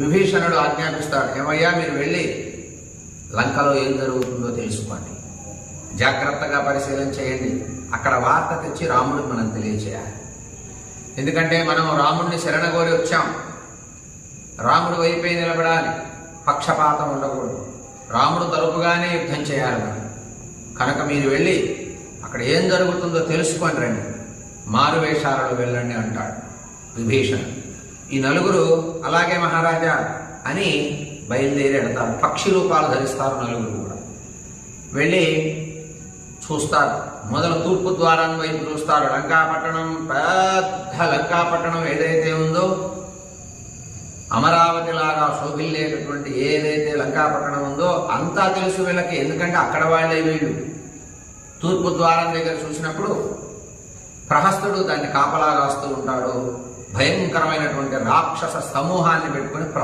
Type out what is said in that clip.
విభీషణుడు ఆజ్ఞాపిస్తాడు ఏమయ్యా మీరు వెళ్ళి లంకలో ఏం జరుగుతుందో తెలుసుకోండి. జాగ్రత్తగా పరిశీలన చేయండి. అక్కడ వార్త తెచ్చి రాముడికి మనం తెలియచేయాలి. ఎందుకంటే మనం రాముడిని శరణగోరి వచ్చాం. రాముడు వైపే నిలబడాలి. పక్షపాతం ఉండకూడదు. రాముడు తరపుగానే యుద్ధం చేయాలి మనం. కనుక మీరు వెళ్ళి అక్కడ ఏం జరుగుతుందో తెలుసుకొని రండి. మారు వేషాలలో వెళ్ళండి అంటాడు విభీషణుడు. ఈ నలుగురు అలాగే మహారాజా అని బయలుదేరి వెళ్తారు పక్షి రూపాలు ధరిస్తారు నలుగురు కూడా. వెళ్ళి చూస్తారు. మొదలు తూర్పు ద్వారం వైపు చూస్తారు. లంకాపట్టణం పెద్ద లంకాపట్టణం ఏదైతే ఉందో అమరావతి లాగా శోభిల్లేటటువంటి ఏదైతే లంకాపట్టణం ఉందో అంతా తెలుసు వీళ్ళకి. ఎందుకంటే అక్కడ వాళ్ళే వీళ్ళు. తూర్పు ద్వారం దగ్గర చూసినప్పుడు ప్రహస్తుడు దాన్ని కాపలా కాస్తూ ఉంటాడు. భయంకరమైనటువంటి రాక్షస సమూహాన్ని పెట్టుకుని